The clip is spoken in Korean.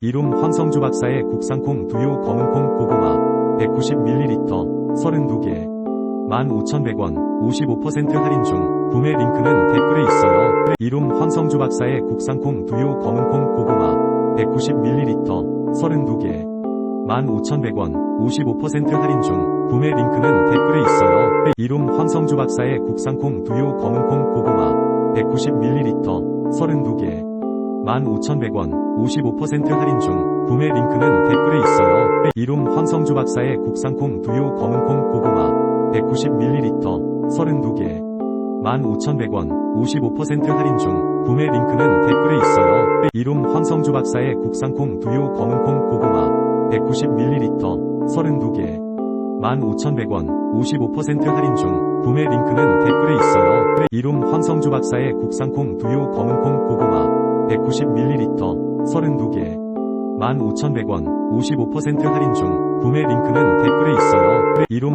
이룸 황성주 박사의 국산콩 두유 검은콩 고구마 190ml 32개 15,100원 55% 할인 중 구매 링크는 댓글에 있어요. 이룸 황성주 박사의 국산콩 두유 검은콩 고구마 190ml 32개 15,100원 55% 할인 중 구매 링크는 댓글에 있어요. 이룸 황성주 박사의 국산콩 두유 검은콩 고구마 190ml 32개 15,100원 55% 할인 중 구매 링크는 댓글에 있어요. 이룸 황성주 박사의 국산콩 두유 검은콩 고구마 190ml 32개 15,100원 55% 할인 중 구매 링크는 댓글에 있어요. 이룸 황성주 박사의 국산콩 두유 검은콩 고구마 190ml 32개 15,100원 55% 할인 중 구매 링크는 댓글에 있어요. 이룸 황성주 박사의 국산콩 두유 검은콩 고구마 190ml 32개 15,100원 55% 할인 중 구매 링크는 댓글에 있어요. 이룸